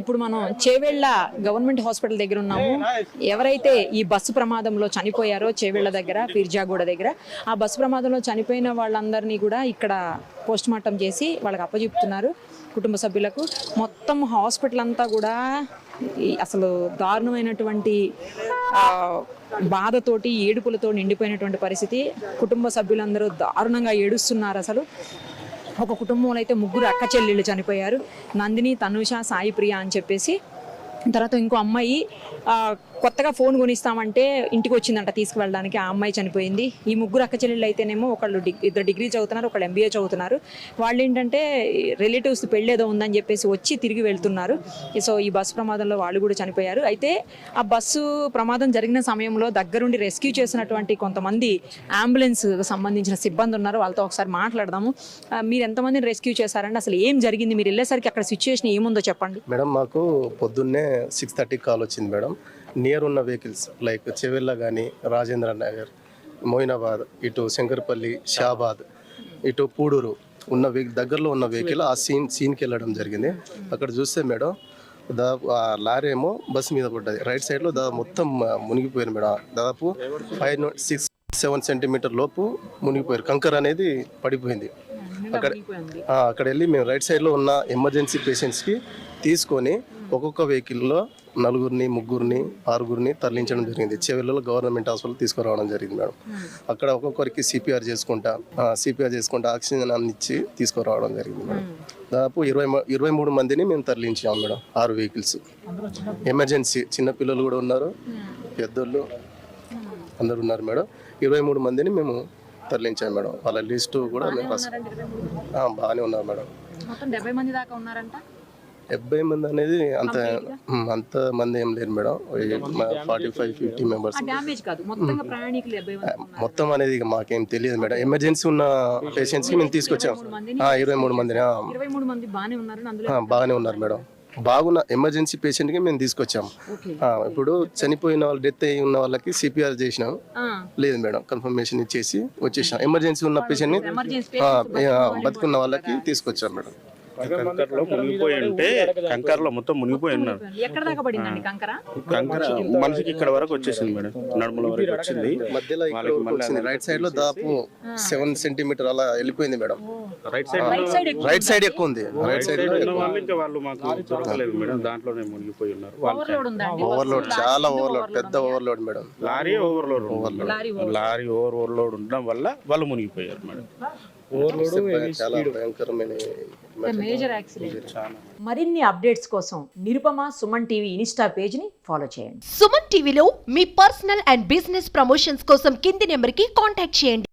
ఇప్పుడు మనం Chevella government hospital దగ్గర ఉన్నాము. ఎవరైతే ఈ బస్సు ప్రమాదంలో చనిపోయారో చేవెళ్ళ దగ్గర పీర్జాగూడ దగ్గర ఆ బస్సు ప్రమాదంలో చనిపోయిన వాళ్ళందరినీ కూడా ఇక్కడ పోస్ట్ మార్టం చేసి వాళ్ళకి అప్పచెప్తున్నారు కుటుంబ సభ్యులకు. మొత్తం హాస్పిటల్ అంతా కూడా అసలు దారుణమైనటువంటి బాధతోటి ఏడుపులతో నిండిపోయినటువంటి పరిస్థితి. కుటుంబ సభ్యులందరూ దారుణంగా ఏడుస్తున్నారు అసలు. ఒక కుటుంబంలో అయితే ముగ్గురు అక్క చెల్లెళ్ళు చనిపోయారు. నందిని తనుష సాయి ప్రియ అని చెప్పేసి తర్వాత ఇంకో అమ్మాయి కొత్తగా ఫోన్ కొనిస్తామంటే ఇంటికి వచ్చిందంట తీసుకువెళ్ళడానికి ఆ అమ్మాయి చనిపోయింది. ఈ ముగ్గురు అక్క చెల్లెళ్ళు అయితేనేమో ఒకళ్ళు ఇద్దరు డిగ్రీ చదువుతున్నారు ఒకళ్ళు ఎంబీఏ చదువుతున్నారు. వాళ్ళు ఏంటంటే రిలేటివ్స్ పెళ్ళేదో ఉందని చెప్పేసి వచ్చి తిరిగి వెళ్తున్నారు. సో ఈ బస్సు ప్రమాదంలో వాళ్ళు కూడా చనిపోయారు. అయితే ఆ బస్సు ప్రమాదం జరిగిన సమయంలో దగ్గరుండి రెస్క్యూ చేసినటువంటి కొంతమంది అంబులెన్స్ సంబంధించిన సిబ్బంది ఉన్నారు. వాళ్ళతో ఒకసారి మాట్లాడదాము. మీరు ఎంతమందిని రెస్క్యూ చేశారండి? అసలు ఏం జరిగింది? మీరు వెళ్ళేసరికి అక్కడ సిచ్యువేషన్ ఏముందో చెప్పండి. మేడం మాకు పొద్దున్నే సిక్స్ థర్టీకి కాల్ వచ్చింది మేడం. నియర్ ఉన్న వెహికల్స్ లైక్ చెవెళ్ళ కానీ రాజేంద్ర నగర్ మోయినాబాద్ ఇటు శంకర్పల్లి షాబాద్ ఇటు పూడూరు ఉన్న దగ్గరలో ఉన్న వెహికల్ ఆ సీన్ సీన్కి వెళ్ళడం జరిగింది. అక్కడ చూస్తే మేడం దా ఆ లారీ ఏమో బస్సు మీద పడ్డది. రైట్ సైడ్లో దా మొత్తం మునిగిపోయారు మేడం. దాదాపు ఫైవ్ సిక్స్ సెవెన్ సెంటీమీటర్ లోపు మునిగిపోయారు. కంకర్ అనేది పడిపోయింది. అక్కడ అక్కడ వెళ్ళి మేము రైట్ సైడ్లో ఉన్న ఎమర్జెన్సీ పేషెంట్స్కి తీసుకొని ఒక్కొక్క వెహికల్లో నలుగురిని ముగ్గురిని ఆరుగురిని తరలించడం జరిగింది. చెవెళ్ళలో గవర్నమెంట్ హాస్పిటల్ తీసుకురావడం జరిగింది మేడం. అక్కడ ఒక్కొక్కరికి సిపిఆర్ చేసుకుంటా సిపిఆర్ చేసుకుంటా ఆక్సిజన్ అందించి తీసుకురావడం జరిగింది మేడం. దాదాపు ఇరవై ఇరవై మూడు మందిని మేము తరలించాము మేడం ఆరు వెహికల్స్. ఎమర్జెన్సీ చిన్న పిల్లలు కూడా ఉన్నారు పెద్దోళ్ళు అందరు ఉన్నారు మేడం. ఇరవై మూడు మందిని మేము తరలించాము మేడం. వాళ్ళ లిస్టు కూడా మేము బాగానే ఉన్నారు మేడం. డెబ్బై మంది దాకా ఉన్నారంట? డెబ్బై మంది అనేది అంత అంత మంది ఏం లేరు madam. Forty five fifty members. మొత్తం అనేది ఇక మాకేం తెలియదు మేడం. ఎమర్జెన్సీ ఉన్న పేషెంట్స్కి మేము తీసుకొచ్చాం. ఇరవై మూడు మందిని మంది బాగానే ఉన్నారు మేడం. బాగున్న ఎమర్జెన్సీ పేషెంట్కి మేము తీసుకొచ్చాం. ఇప్పుడు చనిపోయిన వాళ్ళు డెత్ అయి ఉన్న వాళ్ళకి సిపిఆర్ చేసినాం. లేదు మేడం కన్ఫర్మేషన్ ఇచ్చేసి వచ్చేసాం ఎమర్జెన్సీ ఉన్న ఆ, ఆ, బతుకున్న వాళ్ళకి తీసుకొచ్చాం మేడం. కంకర్లో మునిగిపోయి ఉంటే కంకర్లో మొత్తం మునిగిపోయి ఉన్నారు. కంకర? మనిషికి ఇక్కడ వరకు వచ్చేసింది మేడం. నడుముల వరకు వచ్చింది. మధ్యలో ఇక్కడ వరకు వచ్చింది. రైట్ సైడ్లో దాదాపు సెవెన్ సెంటీమీటర్ అలా వెళ్ళిపోయింది madam. Right side right side ఎక్కువ ఉంది. రైట్ సైడ్ వాళ్ళు ఇంకా వాళ్ళు మాకు దొరకలేదు మేడం. దాంట్లోనే మునిగిపోయి ఉన్నారు. వాళ్ళు ఓవర్లోడ్ ఉందండి. ఓవర్లోడ్ చాలా ఓవర్లోడ్ పెద్ద overload madam. Lorry overload. Lorry lorry over overload ఉండడం వల్ల వాళ్ళు మునిగిపోయారు మేడం. చాలా భయంకరమైన మేజర్ యాక్సిడెంట్ చాలా. మరిన్ని అప్డేట్స్ కోసం నిరుపమ సుమన్ టీవీ ఇన్స్టా పేజ్ని ఫాలో చేయండి. సుమన్ టీవీలో మీ పర్సనల్ అండ్ బిజినెస్ ప్రమోషన్స్ కోసం కింది నెంబర్కి కాంటాక్ట్ చేయండి.